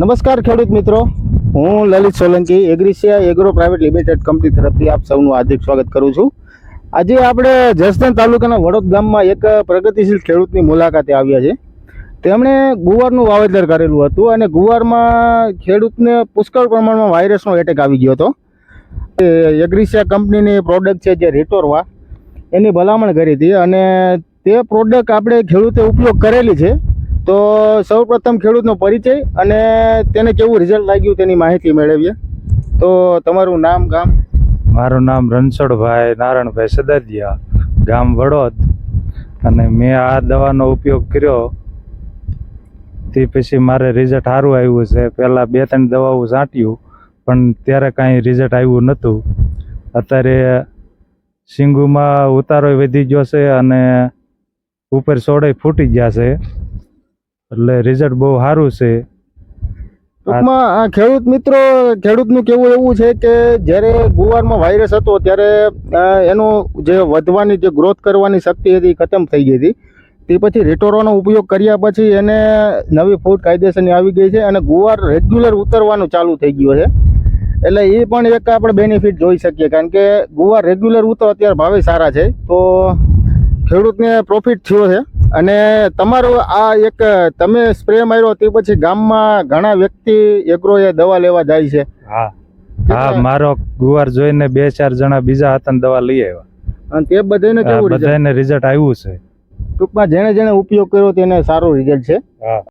નમસ્કાર ખેડૂત મિત્રો. હું Lalit Solanki, Agrisia agro private limited company તરફથી આપ સૌનું હાર્દિક સ્વાગત કરું છું. આજે આપણે જસદણ તાલુકાના વડોદ ગામમાં એક પ્રગતિશીલ ખેડૂતની મુલાકાતે આવ્યા છે તેમણે ગુવારનું વાવેતર કરેલું હતું અને ગુવારમાં ખેડૂતને પુષ્કળ પ્રમાણમાં વાયરસનો એટેક આવી ગયો હતો. એગ્રીસિયા કંપનીની પ્રોડક્ટ છે જે રિટોરવા, એની ભલામણ કરી હતી અને તે પ્રોડક્ટ આપણે ખેડૂતે ઉપયોગ કરેલી છે. તો સૌપ્રથમ ખેડૂતનો પરિચય અને તેને કેવું રિઝલ્ટ લાગ્યું તેની માહિતી મેળવીએ. તો તમારું નામ, ગામ? મારું નામ રણછોડભાઈ નારાયણભાઈ સદાદિયા, ગામ વડોદ. અને મેં આ દવાનો ઉપયોગ કર્યો. તે પછી મારે રિઝલ્ટ સારું આવ્યું છે. પહેલાં બે ત્રણ દવાઓ છાંટ્યું, પણ ત્યારે કાંઈ રિઝલ્ટ આવ્યું નહોતું. અત્યારે સિંગુમાં ઉતારો વધી ગયો છે અને ઉપર સોડે ફૂટી ગયા છે. એટલે રિઝલ્ટ બહુ સારું છે. ટૂંકમાં આ ખેડૂત મિત્રો, ખેડૂતનું કેવું એવું છે કે જ્યારે ગુવારમાં વાયરસ હતો ત્યારે એનું જે વધવાની જે ગ્રોથ કરવાની શક્તિ હતી ખતમ થઈ ગઈ હતી. તે પછી રેટોરોનો ઉપયોગ કર્યા પછી એને નવી ફૂડ કાયદેસરની આવી ગઈ છે અને ગુવાર રેગ્યુલર ઉતરવાનું ચાલુ થઈ ગયું છે. એટલે એ પણ એક આપણે બેનિફિટ જોઈ શકીએ, કારણ કે ગુવાર રેગ્યુલર ઉતરો અત્યારે ભાવે સારા છે. તો ખેડૂતને પ્રોફિટ થયો છે. અને તમારો આ એક તમે સ્પ્રે માર્યો તે પછી ગામમાં ઘણા વ્યક્તિ એગ્રોએ દવા લેવા જાય છે. હા. હા મારો ગુવાર જોઈને બે ચાર જણા બીજા હતા ને દવા લઈ આવ્યા. અને તે બધાને કેવું? બધાને રિઝલ્ટ આવ્યું છે. ટૂંકમાં જેણે જેણે ઉપયોગ કર્યો તેને સારું રિઝલ્ટ છે. હા.